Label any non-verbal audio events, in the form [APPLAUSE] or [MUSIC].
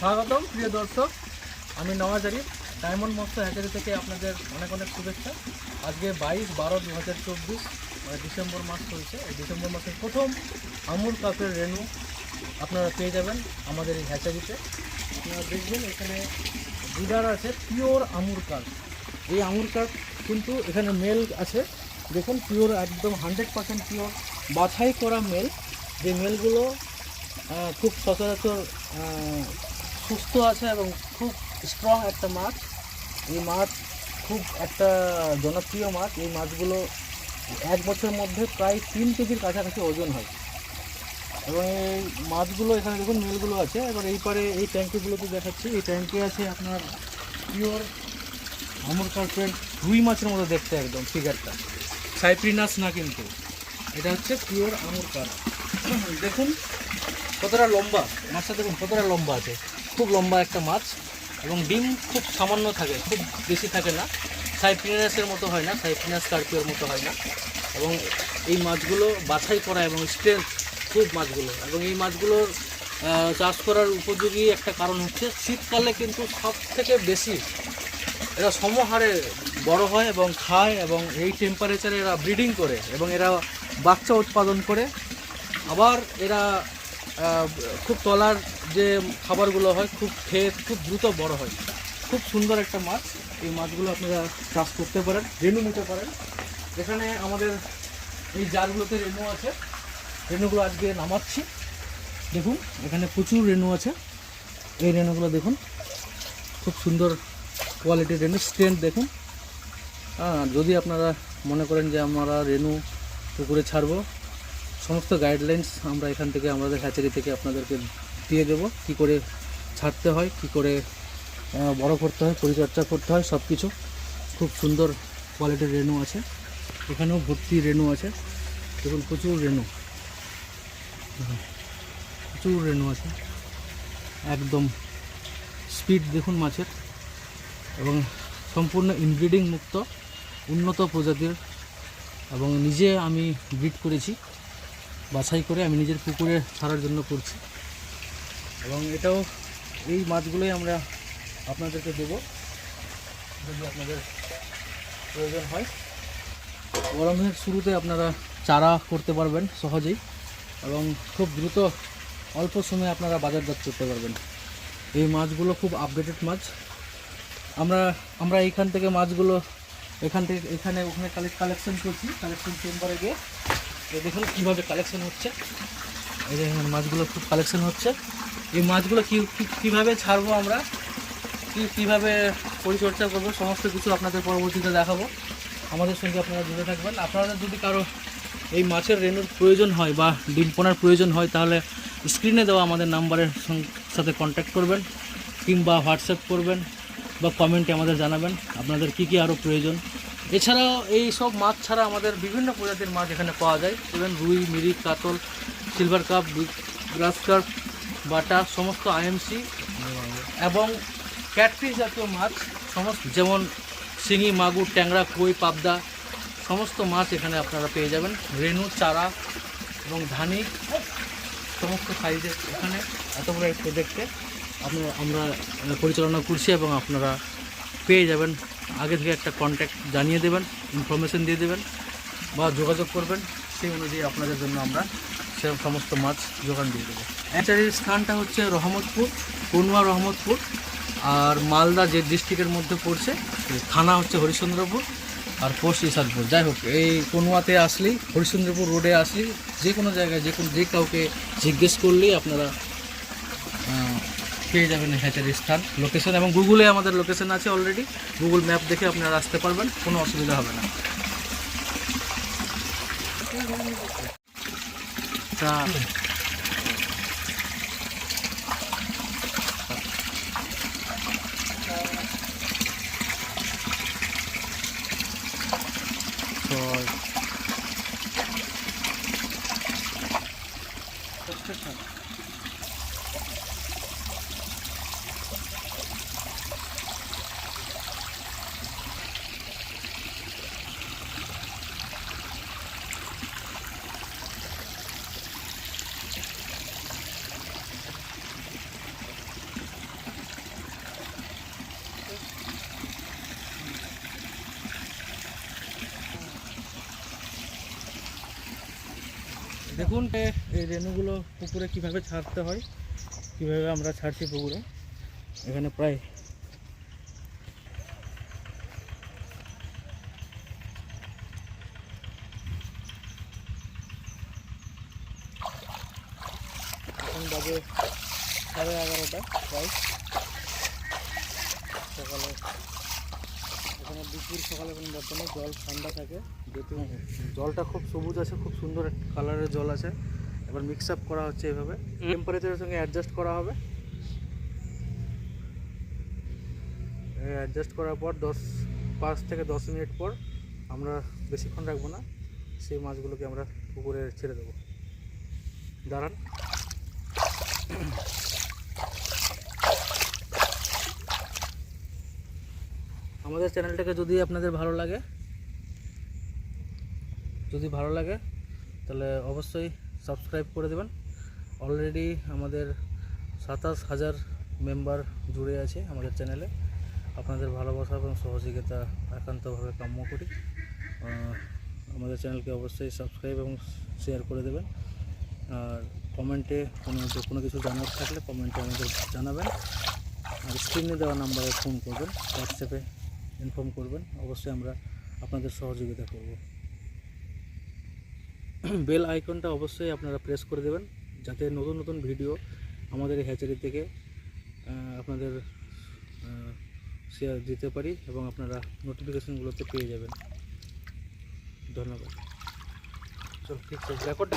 স্বাগতম, প্রিয় দর্শক। আমি নওয়াজারি ডায়মন্ড মৎস্য হ্যাচারি থেকে আপনাদের অনেক অনেক শুভেচ্ছা। আজকে বাইশ বারো দু হাজার চব্বিশ মানে ডিসেম্বর মাস চলছে। এই ডিসেম্বর মাসের প্রথম আমুল কাপের রেনু আপনারা পেয়ে যাবেন আমাদের এই হ্যাচারিতে। আপনারা দেখবেন এখানে ব্রিডার আছে পিওর আমুর কাপ এই আমুর কাপ কিন্তু এখানে মেল আছে। দেখুন, পিওর একদম হান্ড্রেড পার্সেন্ট পিওর। বাছাই করা মেল। যে মেলগুলো খুব সচরাচর সুস্থ আছে এবং খুব স্ট্রং একটা মাছ। এই মাছ খুব একটা জনপ্রিয় মাছ। এই মাছগুলো এক বছরের মধ্যে প্রায় তিন কেজির কাছাকাছি ওজন হয়। এবং এই মাছগুলো, এখানে দেখুন মেলগুলো আছে। এবার এই পারে এই ট্যাঙ্কিগুলোতে দেখাচ্ছি। এই ট্যাঙ্কে আছে আপনার পিওর আমর কার্পেট রুই মাছের মতো দেখতে একদম ফিগারটা সাইপ্রিনাস না কিন্তু। এটা হচ্ছে পিওর আমর কার্প দেখুন কতটা লম্বা? মাছটা দেখুন, কতটা লম্বা আছে। খুব লম্বা একটা মাছ এবং ডিম খুব সামান্য থাকে, খুব বেশি থাকে না। সাইপ্রিনাসের মতো হয় না, সাইপ্রিনাস কার্পিওর মতো হয় না। এবং এই মাছগুলো বাছাই করা এবং স্ট্রেংথ খুব মাছগুলো। এবং এই মাছগুলোর চাষ করার উপযোগী একটা কারণ হচ্ছে, শীতকালে কিন্তু সব থেকে বেশি এরা সমহারে বড় হয় এবং খায় এবং এই টেম্পারেচারে এরা ব্রিডিং করে এবং এরা বাচ্চা উৎপাদন করে। আবার এরা খুব তলার যে খাবারগুলো হয়, খুব খেয়ে খুব দ্রুত বড় হয়। খুব সুন্দর একটা মাছ। এই মাছগুলো আপনারা চাষ করতে পারেন, রেনু নিতে পারেন। এখানে আমাদের এই জারগুলোতে রেনু আছে। রেনুগুলো আজকে নামাচ্ছি। দেখুন, এখানে প্রচুর রেনু আছে। এই রেনুগুলো দেখুন, খুব সুন্দর কোয়ালিটির রেনু স্ট্রেংথ দেখুন। যদি আপনারা মনে করেন যে আমরা রেনু পুকুরে ছাড়বো সমস্ত গাইডলাইন্স আমরা এখান থেকে, আমাদের হ্যাচারি থেকে আপনাদেরকে দিয়ে দেবো। কী করে ছাড়তে হয়, কী করে বড় করতে হয়, পরিচর্যা করতে হয় সব কিছু খুব সুন্দর কোয়ালিটির রেনু আছে। এখানেও ভর্তি রেনু আছে। দেখুন, প্রচুর রেনু প্রচুর রেনু আছে। একদম স্পিড দেখুন মাছের। এবং সম্পূর্ণ ইনব্রিডিং মুক্ত, উন্নত প্রজাতির। এবং নিজে আমি ব্রিড করেছি। বাছাই করে আমি নিজের পুকুরে ছাড়ার জন্য করছি। এবং এটাও এই মাছগুলোই আমরা আপনাদেরকে দেব। যদি আপনাদের প্রয়োজন হয়। গরমের শুরুতে আপনারা চারা করতে পারবেন সহজেই এবং খুব দ্রুত অল্প সময়ে আপনারা বাজারজাত করতে পারবেন। এই মাছগুলো খুব আপডেটেড মাছ। আমরা আমরা এইখান থেকে মাছগুলো এখান থেকে, এখানে ওখানে কালেকশন করছি। কালেকশন চেম্বারে গিয়ে এই দেখুন কীভাবে কালেকশন হচ্ছে। এই যে এখানে মাছগুলো খুব কালেকশন হচ্ছে। এই মাছগুলো কী কীভাবে ছাড়বো আমরা? কী কীভাবে পরিচর্যা করব? সমস্ত কিছু আপনাদের পরবর্তীতে দেখাবো। আমাদের সঙ্গে আপনারা জুড়ে থাকবেন। আপনাদের যদি কারও এই মাছের রেনুর প্রয়োজন হয় বা ডিম পোনার প্রয়োজন হয়, তাহলে স্ক্রিনে দেওয়া আমাদের নাম্বারের সাথে কন্ট্যাক্ট করবেন, কিংবা হোয়াটসঅ্যাপ করবেন, বা কমেন্টে আমাদের জানাবেন, আপনাদের কি কি আরও প্রয়োজন। এছাড়াও এই সব মাছ ছাড়া আমাদের বিভিন্ন প্রজাতির মাছ এখানে পাওয়া যায়। যেমন রুই, মিরি, কাতল সিলভার কাপ গ্রাস কাপ বাটা, সমস্ত আইএমসি এবং ক্যাটফিস জাতীয় মাছ, সমস্ত যেমন শিঙি, মাগুর, ট্যাংরা কই পাবদা, সমস্ত মাছ এখানে আপনারা পেয়ে যাবেন। রেনু চারা এবং ধানি, সমস্ত সাইজের এখানে এত বড় এই প্রজেক্টে আমরা আমরা পরিচালনা করছি এবং আপনারা পেয়ে যাবেন। আগে থেকে একটা কন্ট্যাক্ট জানিয়ে দেবেন ইনফরমেশন দিয়ে দেবেন বা যোগাযোগ করবেন, সেই অনুযায়ী আপনাদের জন্য আমরা সে সমস্ত মাছ যোগান দিয়ে দেবো। অ্যাচারির স্থানটা হচ্ছে রহমতপুর পনুয়া রহমতপুর, আর মালদা যে ডিস্ট্রিক্টের মধ্যে পড়ছে থানা হচ্ছে হরিশ্চন্দ্রপুর, আর পোস্ট ইসাদপুর। যাই হোক, এই পনুয়াতে আসলেই, হরিশ্চন্দ্রপুর রোডে আসলেই যে কোনো জায়গায়, যে কোনো যে কাউকে জিজ্ঞেস করলেই আপনারা পেয়ে যাবেন হ্যাচারির স্থান লোকেশন এবং গুগলে আমাদের লোকেশন আছে অলরেডি গুগল ম্যাপ দেখে আপনারা আসতে পারবেন, কোনো অসুবিধা হবে না। তা ছয়। দেখুন এই রেণুগুলো পুকুরে কীভাবে ছাড়তে হয়, কীভাবে আমরা ছাড়ছি পুকুরে, এখানে প্রায় এখন এগারোটা, প্রায়। সকালে, এখানে দুপুর সকালে এখন বর্তমানে জল ঠান্ডা থাকে। যেহেতু জলটা খুব সবুজ আছে, খুব সুন্দর কালারের জল আছে। এবার মিক্স আপ করা হচ্ছে এভাবে। টেম্পারেচারের সঙ্গে অ্যাডজাস্ট করা হবে। অ্যাডজাস্ট করার পর দশ, পাঁচ থেকে দশ মিনিট পর আমরা বেশিক্ষণ রাখব না। সেই মাছগুলোকে আমরা পুকুরে ছেড়ে দেবো। দাঁড়ান। আমাদের চ্যানেলটাকে যদি আপনাদের ভালো লাগে যদি ভালো লাগে, তাহলে অবশ্যই সাবস্ক্রাইব করে দেবেন। অলরেডি আমাদের সাতাশ হাজার মেম্বার জুড়ে আছে আমাদের চ্যানেলে আপনাদের ভালোবাসা এবং সহযোগিতা একান্তভাবে কাম্য করি। আমাদের চ্যানেলকে অবশ্যই সাবস্ক্রাইব এবং শেয়ার করে দেবেন। আর কমেন্টে কোনো কোনো কিছু জানার থাকলে কমেন্টে আমাদের জানাবেন। আর স্ক্রিনে দেওয়া নাম্বারে ফোন করবেন। হোয়াটসঅ্যাপে ইনফর্ম করবেন। অবশ্যই আমরা আপনাদের সহযোগিতা করব। [CLEARS THROAT] বেল আইকনটা অবশ্যই আপনারা প্রেস করে দেবেন, যাতে নতুন নতুন ভিডিও আমাদের হ্যাচারি থেকে আপনাদের শেয়ার দিতে পারি এবং আপনারা নোটিফিকেশানগুলোতে পেয়ে যাবেন। ধন্যবাদ। চল, ঠিক আছে রেকর্ড